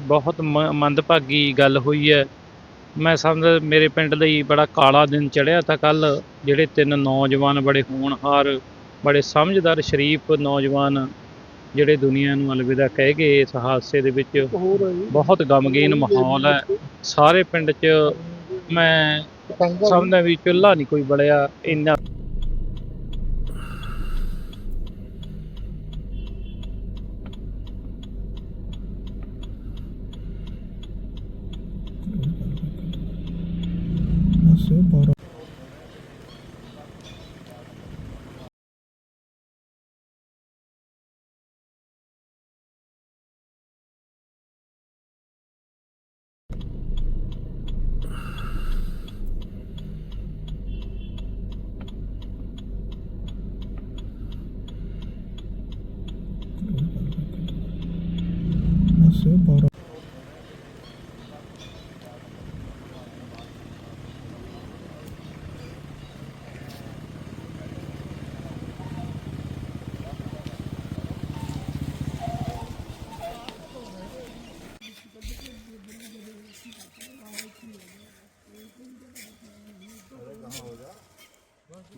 ਬਹੁਤ ਮੰਦਭਾਗੀ ਗੱਲ ਹੋਈ ਹੈ। ਮੈਂ ਸਮਝਦਾ ਮੇਰੇ ਪਿੰਡ ਲਈ ਬੜਾ ਕਾਲਾ ਦਿਨ ਚੜਿਆ ਤਾਂ ਕੱਲ ਜਿਹੜੇ ਤਿੰਨ ਨੌਜਵਾਨ ਬੜੇ ਹੋਣਹਾਰ, ਬੜੇ ਸਮਝਦਾਰ ਸ਼ਰੀਫ ਨੌਜਵਾਨ ਜਿਹੜੇ ਦੁਨੀਆ ਨੂੰ ਅਲਵਿਦਾ ਕਹਿ ਗਏ, ਇਸ ਹਾਦਸੇ ਦੇ ਵਿੱਚ ਬਹੁਤ ਗਮਗੀਨ ਮਾਹੌਲ ਹੈ। ਸਾਰੇ ਪਿੰਡ 'ਚ ਮੈਂ ਸਮਝਦਾ ਵੀ ਚੁੱਲ੍ਹਾ ਨਹੀਂ ਕੋਈ ਬਲਿਆ, ਇੰਨਾ 나왔어요 바람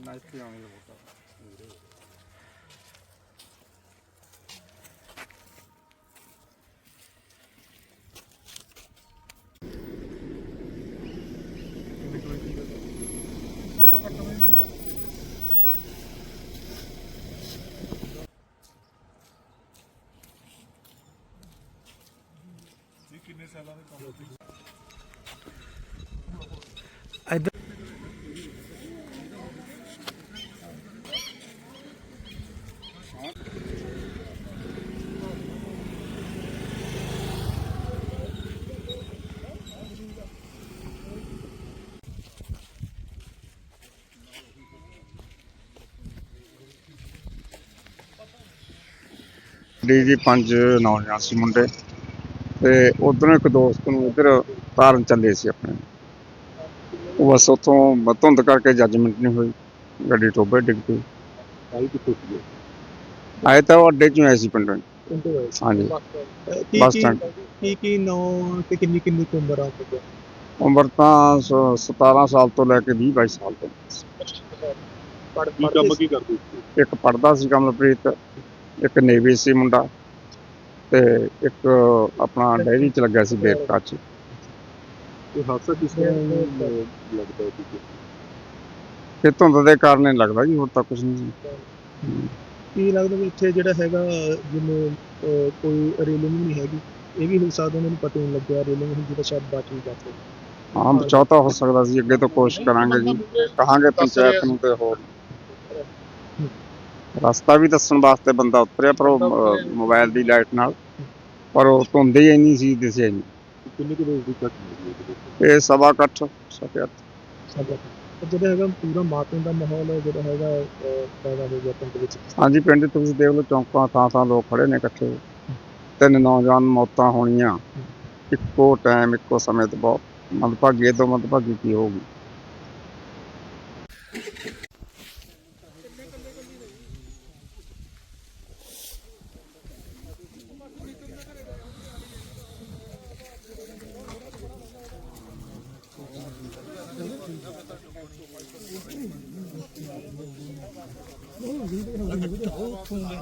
나이트 양이 먹다. ਡੀ ਜੀ ਪੰਜ ਨੌਜਵਾਨ ਸੀ ਮੁੰਡੇ। ਤੇ ਉਧਰੋਂ ਇੱਕ ਦੋਸਤ ਨੂੰ ਇੱਧਰ ਤਾਰਨ ਚੱਲੇ ਸੀ ਆਪਣੇ। ਉਹ ਬਸ ਉੱਥੋਂ ਧੁੰਦ ਕਰਕੇ ਜੱਜਮੈਂਟ ਨਹੀਂ ਹੋਈ। ਗੱਡੀ ਟੋਬੇ ਡਿੱਗ ਪਈ। ਆਈ ਕਿੱਥੋਂ ਸੀ ਆਏ ਤਾਂ ਉਹ ਅੱਡੇ ਚੋਂ ਆਏ ਸੀ ਪਿੰਡੋਂ। ਹਾਂਜੀ। ਕੀ ਬੱਸ ਕੀ ਸਟੈਂਡ। ਕੀ ਕੀ ਨੌ ਤੇ ਕਿੰਨੀ ਕਿੰਨੀ ਕੁ ਉਮਰ ਆ ਚੁੱਕਿਆ ਉਮਰ ਤਾਂ ਸ- 17 ਸਾਲ ਤੋਂ ਲੈ ਕੇ 20 22 ਸਾਲ ਤੱਕ ਪੜ ਕੀ ਕੰਮ ਕੀ ਕਰਦੇ ਸੀ? ਇੱਕ ਪੜਦਾ ਸੀ ਕਮਲਪ੍ਰੀਤ ਇੱਕ ਨੇਵੀ ਸੀ ਮੁੰਡਾ। ਤੇ ਇੱਕ ਆਪਣਾ ਡੈਰੀ ਚ ਲੱਗਿਆ ਸੀ ਬੇਰਕਾ ਚ। ਇਹ ਹਾਦਸਾ ਕਿਸ ਲੱਗਦਾ ਹੈ ਕਿ? ਧੁੰਦ ਦੇ ਕਾਰਨ ਹੀ ਲੱਗਦਾ ਜੀ ਹੋਰ ਤਾਂ ਕੁਝ ਨਹੀਂ ਸੀ ਕੀ ਲੱਗਦਾ ਵੀ ਇੱਥੇ ਜਿਹੜਾ ਹੈਗਾ ਜਿਵੇਂ ਅਹ, ਕੋਈ ਰੇਲਿੰਗ ਨਹੀਂ ਹੈਗੀ ਇਹ ਵੀ ਹੋ ਸਕਦਾ ਉਹਨਾਂ ਨੂੰ ਪਤਾ ਹੀ ਨਹੀਂ ਲੱਗਿਆ ਰੇਲਿੰਗ ਹੁੰਦੀ ਤਾਂ ਸ਼ਾਇਦ ਬਚ ਵੀ ਜਾਂਦੇ ਹਾਂ ਬਚਾਅ ਤਾਂ ਹੋ ਸਕਦਾ ਸੀ ਅੱਗੇ ਤੋਂ ਕੋਸ਼ਿਸ਼ ਕਰਾਂਗੇ ਜੀ। ਕਹਾਂਗੇ ਪੰਚਾਇਤ ਨੂੰ ਤੇ ਹੋਰ। ਰਸਤਾ ਵੀ ਦੱਸਣ ਵਾਸਤੇ ਬੰਦਾ ਉਤਰਿਆ ਪਰ ਉਹ ਅਹ, ਮੋਬਾਈਲ ਦੀ ਲਾਈਟ ਨਾਲ। ਪਰ ਉਹ ਧੁੰਦ ਹੀ ਇੰਨੀ ਸੀ ਦਿਸਿਆ ਨਹੀਂ। ਕਿੰਨੇ ਕੁ ਰੋਜ਼ ਦੀ ਘਟਨਾ ਹੈ ਇਹ? ਇਹ ਸਵਾ ਇਕੱਠ ਸਕਿਆ ਸਾਡਾ ਤੇ ਜਿਹੜਾ ਹੈਗਾ ਪੂਰਾ ਮਾਤਮ ਦਾ ਮਾਹੌਲ ਹੈ ਜਿਹੜਾ ਹੈਗਾ ਅਹ, ਪੈਦਾ ਹੋ ਗਿਆ ਪਿੰਡ ਵਿੱਚ? ਹਾਂਜੀ ਪਿੰਡ 'ਚ ਤੁਸੀਂ ਦੇਖ ਲਓ ਚੌਂਕਾਂ ਥਾਂ ਥਾਂ ਲੋਕ ਖੜੇ ਨੇ ਇਕੱਠੇ। ਤਿੰਨ ਨੌਜਵਾਨ ਮੌਤਾਂ ਹੋਣੀਆਂ। ਇੱਕੋ ਟਾਈਮ ਇੱਕੋ ਸਮੇਂ ਤੇ ਬਹੁਤ ਮੰਦਭਾਗੀ ਇਹ ਤੋਂ ਮੰਦਭਾਗੀ ਕੀ ਹੋਊਗੀ?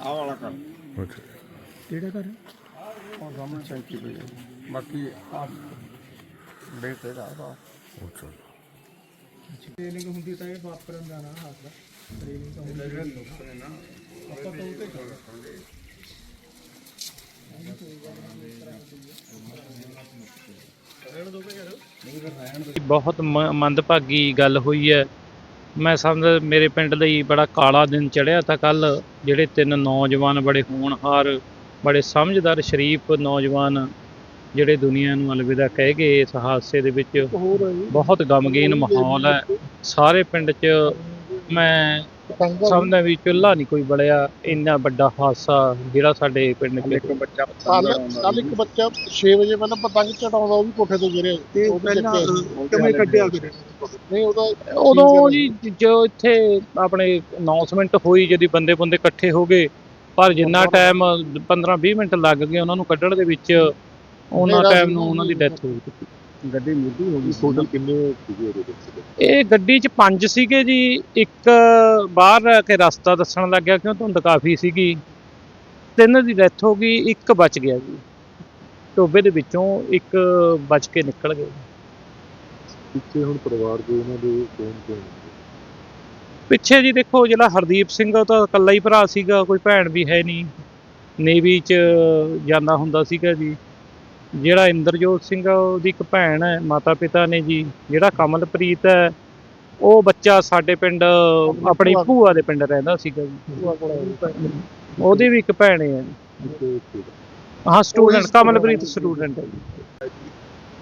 ਆਹ ਵਾਲਾ ਕਰ ਕਿਹੜਾ ਘਰ? ਉਹ ਸਾਹਮਣੇ ਸੈਂਕੀ ਪਈ ਹੈ। ਬਾਕੀ ਆ ਬੇਟੇ ਦਾ ਆ ਰੇਲਿੰਗ ਹੁੰਦੀ ਤਾਂ ਇਹ ਵਾਪਰਨ ਦਾ ਨਾ ਹੱਸਦਾ ਰੇਲਿੰਗ ਤਾਂ ਹੁੰਦੀ ਆਪਾਂ ਤਾਂ ਉਹ ਤੇ ਬਹੁਤ ਮ- ਮੰਦਭਾਗੀ ਗੱਲ ਹੋਈ ਹੈ। ਮੈਂ ਸਮਝਦਾ ਮੇਰੇ ਪਿੰਡ ਲਈ ਬੜਾ ਕਾਲਾ ਦਿਨ ਚੜ੍ਹਿਆ ਤਾਂ ਕੱਲ ਜਿਹੜੇ ਤਿੰਨ ਨੌਜਵਾਨ ਬੜੇ ਹੋਣਹਾਰ ਬੜੇ ਸਮਝਦਾਰ ਸ਼ਰੀਫ ਨੌਜਵਾਨ ਜਿਹੜੇ ਦੁਨੀਆ ਨੂੰ ਅਲਵਿਦਾ ਕਹਿ ਗਏ ਇਸ ਹਾਦਸੇ ਦੇ ਵਿੱਚ। ਬਹੁਤ ਗਮਗੀਨ ਮਾਹੌਲ ਹੈ ਸਾਰੇ ਪਿੰਡ 'ਚ ਮੈਂ ਸਮਝਦਾ ਵੀ ਚੁੱਲ੍ਹਾ ਨਹੀਂ ਕੋਈ ਬਲਿਆ ਇੰਨਾ ਵੱਡਾ ਹਾਦਸਾ ਜਿਹੜਾ ਸਾਡੇ ਪਿੰਡ 'ਚ ਇੱਕ ਬੱਚਾ ਕੱਲ ਕੱਲ ਇੱਕ ਬੱਚਾ 6 ਵਜੇ ਪਹਿਲਾਂ ਪਤੰਗ ਚੜਾਉਂਦਾ ਉਹ ਵੀ ਕੋਠੇ ਤੋਂ ਗਿਰਿਆ ਤੇ ਪਹਿਲਾਂ। ਕਿਵੇਂ ਕੱਢਿਆ ਫਿਰ? ਨਹੀਂ ਉਹਦਾ ਉਦੋਂ ਜੀ ਜੋ ਇੱਥੇ ਆਪਣੇ ਅਨਾਉਂਸਮੈਂਟ ਹੋਈ ਜਦੀ ਬੰਦੇ ਬੰਦੇ ਇਕੱਠੇ ਹੋ ਗਏ ਪਰ ਜਿੰਨਾ ਟਾਈਮ 15-20 ਮਿੰਟ ਲੱਗ ਗਏ ਉਹਨਾਂ ਨੂੰ ਕੱਢਣ ਦੇ ਵਿੱਚ ਉਹਨਾਂ ਟਾਈਮ ਨੂੰ ਉਹਨਾਂ ਦੀ ਡੈਥ ਹੋ ਗਈ। ਗੱਡੀ ਮੁੱਢੀ ਹੋ ਗਈ ਟੋਟਲ ਕਿੰਨੇ ਸੀਗੇ ਉਹਦੇ ਵਿੱਚ? ਇਹ ਗੱਡੀ 'ਚ ਪੰਜ ਸੀਗੇ ਜੀ। ਇੱਕ ਬਾਹਰ ਆ ਕੇ ਰਸਤਾ ਦੱਸਣ ਲੱਗ ਗਿਆ ਕਿਉਂ? ਧੁੰਦ ਕਾਫੀ ਸੀਗੀ। ਤਿੰਨ ਦੀ ਡੈਥ ਹੋ ਗਈ ਇੱਕ ਬਚ ਗਿਆ ਜੀ। ਟੋਬੇ ਦੇ ਵਿੱਚੋਂ ਇੱਕ ਬਚ ਕੇ ਨਿਕਲ ਗਿਆ ਪਿੱਛੇ ਹੁਣ ਪਰਿਵਾਰ ਦੇ ਉਹਨਾਂ ਦੇ ਕੌਣ ਕੌਣ ਪਿੱਛੇ ਜੀ ਦੇਖੋ ਜਿਹੜਾ ਹਰਦੀਪ ਸਿੰਘ ਉਹ ਤਾਂ ਇਕੱਲਾ ਹੀ ਭਰਾ ਸੀਗਾ ਕੋਈ ਭੈਣ ਵੀ ਹੈ ਨਹੀਂ। ਨੇਵੀ 'ਚ ਜਾਂਦਾ ਹੁੰਦਾ ਸੀਗਾ ਜੀ। ਜਿਹੜਾ ਇੰਦਰਜੋਤ ਸਿੰਘ ਆ ਉਹਦੀ ਇੱਕ ਭੈਣ ਹੈ ਮਾਤਾ ਪਿਤਾ ਨੇ ਜੀ ਜਿਹੜਾ ਕਮਲਪ੍ਰੀਤ ਹੈ ਉਹ ਬੱਚਾ ਸਾਡੇ ਪਿੰਡ ਆਪਣੀ ਭੂਆ ਦੇ ਪਿੰਡ ਰਹਿੰਦਾ ਸੀਗਾ ਜੀ। ਉਹਦੀ ਵੀ ਇੱਕ ਭੈਣ ਹੈ ਜੀ। ਹਾਂ ਸਟੂਡੈਂਟ ਕਮਲਪ੍ਰੀਤ ਸਟੂਡੈਂਟ ਹੈ ਜੀ।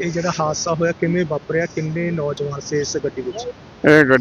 ਇਹ ਜਿਹੜਾ ਹਾਦਸਾ ਹੋਇਆ ਕਿਵੇਂ ਵਾਪਰਿਆ? ਕਿੰਨੇ ਨੌਜਵਾਨ ਸੀ ਇਸ ਗੱਡੀ ਵਿੱਚ? ਇਹ